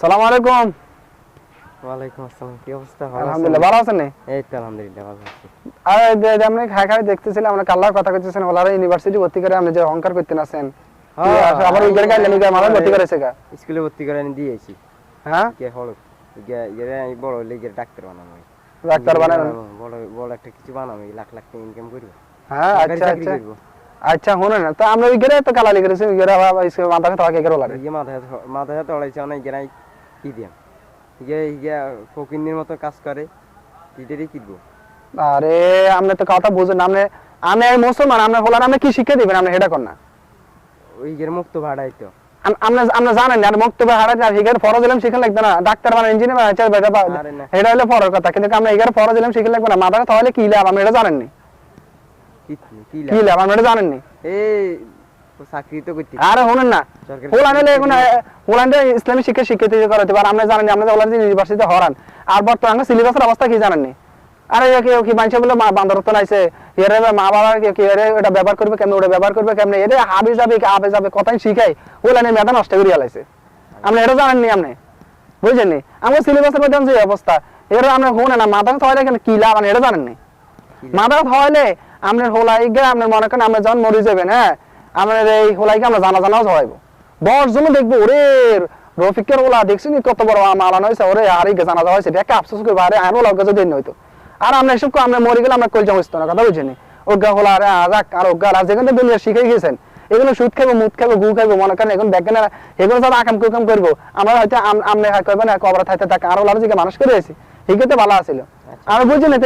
সালাম আলাইকুম। ওয়ালাইকুম আসসালাম কি অবস্থা? ভালো আলহামদুলিল্লাহ ভালো আছেন এই তো আলহামদুলিল্লাহ ভালো আছি। আর যে- আপনি খাই খাই দেখতেছিলাম আমরা কাল্লার কথা করতেছেন ওলারা ইউনিভার্সিটি ভর্তি করে আপনি যে অহংকার করতেন আছেন। হ্যাঁ, আবার ওই গেলে গাইলেন মারা ভর্তি করেছে গা। স্কুলে ভর্তি করে আমি দিয়েছি হ্যাঁ? কে হল গেলে আমি বড় হলে গিয়ে ডাক্তার বানাবো ডাক্তার বানান বড় বড় একটা কিছু বানাবো লাখ লাখ টাকা ইনকাম করব। হ্যাঁ আচ্ছা আচ্ছা। আচ্ছা শুনে না তো আমরা ওই গেলে তো কালালি করেছি ওই গেলে আবার মাথা কথা কে ইয়ে মাথায় মাথায় তলাইছে অনেক গেরাই কি দিয়াম? ইয়ে ইয়ে ফকিন্নির মতো কাজ করে এটারই কিনবো। আরে আপনি তো কথা বুঝেন আপনি আমি মুসলমান আপনি হলার আপনি কি শিক্ষা দিবেন আপনি সেটা কর না। ওই গের মুক্ত ভাড়াই তো। আম- আপনি আপনি জানেন না আর মক্তবে হারাতে হিগার ফরজ দিলাম শিখে লাগবে না ডাক্তার বানা ইঞ্জিনিয়ার বানা চাই বেটা এটা হলো ফরজ কথা কিন্তু আমরা হিগার ফরজ দিলাম শিখে লাগবে না মাথা তাহলে কি লাভ আপনি এটা জানেন নি কি কি লাভ আপনি এটা জানেন নি এই আরে শুনেন না সরকারি হোলান হলে চাকরি এখন হোলান্ডে ইসলামী শিক্ষা শিক্ষিত করাতে পারে আপনি জানেন আপনি হোলান্ড ইউনিভার্সিটিতে হরান আর বর্তমানে সিলেবাসের অবস্থা কি জানেন নি আরে এ কি- কি মানুষ বলে মা বান্দরত্ব নাইছে এরে মা বাবা কি কি এরে এটা ব্যবহার করবে কেমনে ওটা ব্যবহার করবে কেমনে এরে হাবি যাবে কি আবে যাবে কথাই শিখাই হোলানে মেধা নষ্ট করে আলাইছে আপনি এটা জানেন নি আপনি? বুঝছেন নি আমার সিলেবাসের মধ্যে যে অবস্থা এর আপনি শুনে না মাথা থাকলে কেন কি লাভ আপনি এটা জানেন নি মাথা থাকলে আপনার হোলাইকে আপনার মনে করেন আপনি যখন মরে যাবেন হ্যাঁ? আপনার এই হোলাইকে আমরা জানা জানাও হওয়াইব দশ জন দেখব, ওরে, রফিকের ওলা, দেখছি নি কত বড় মালানো হয়েছে? ওরে আর জানা যাওয়া হয়েছে। এটা আফসোস করব, আরে আর ওলা যদি হইতো। আর আমরা এসব আমরা মরে গেলে আমরা কলজা হইতো না, কথা বুঝিনি ওগা হোলা, আরে আজাক আর ওগা, আর যেখানে দুনিয়া শিখে গেছেন এগুলো সুদ খাইবো, মুদ খাইবো, গু খাইবো, মনে করেন এখন দেখেন এগুলো সব আকাম কুকাম করব। আমরা হয়তো আম- হয় কইবেন কবর থাকতে থাকে, আর ওলার দিকে মানুষ করে আছি হিগেতে ভালো আছিল। আমি বুঝি না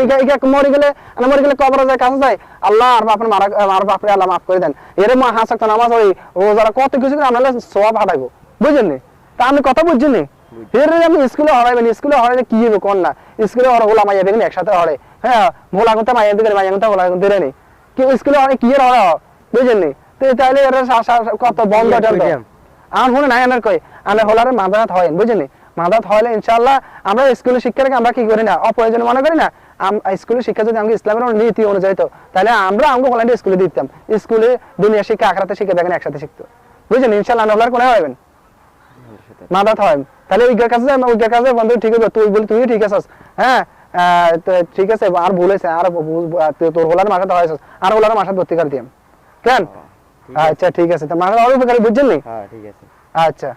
মরে গেলে আমি মরে গেলে কবর যায় কাছে যায়। আল্লাহ আর বাপরে মারা আর বাপরে আল্লাহ মাফ করে দেন। এর মা হাসাক তো নামাজ ওই ও যারা কত কিছু করে আমরা সব হাঁটাইবো বুঝেন নি? তা আপনি কথা বুঝছেন নি? এর আপনি স্কুলে হরাইবেন স্কুলে হরাইলে কি হবে কোন না? স্কুলে হরা মাইয়া একসাথে হরে। হ্যাঁ ভোলা গুনতে মাইয়া দিকে মাইয়া গুনতে হোলা গুনতে নি। কি স্কুলে হরে কি এর হরা? বুঝেন নি? তো তাইলে এর কত বন্ধ কি আর মনে নাই আমার কই? আমরা হোলারে মাদাত হয় বুঝলি মাদাত হইলে ইনশাআল্লাহ আমরা স্কুলে শিক্ষা রেখে আমরা কি করি না? অপ্রয়োজন মনে করি না? আম- স্কুলে শিক্ষা যদি আমাকে ইসলামের নীতি অনুযায়ী তো তাহলে আমরা আমাকে হোল্যান্ডে স্কুলে দিতাম। স্কুলে দুনিয়া শিক্ষা আখরাতে শিক্ষা দেখেন একসাথে শিখতো। বুঝলেন? ইনশাআল্লাহ আমরা হোলার কোথায় হবেন মাদাত হয় তাহলে ওই কাছে ওই কাছে বন্ধু ঠিক আছে তুই বলি তুই ঠিক আছিস। হ্যাঁ? ঠিক আছে আর হয়েছে আর তোর হোলার মাসাতে হয়েছে। আর হোলার মাসাত ভর্তি করে দিয়াম। কেন? আচ্ছা ঠিক আছে। তো মাসাত বুঝছেন নি? হ্যাঁ ঠিক আছে। আচ্ছা।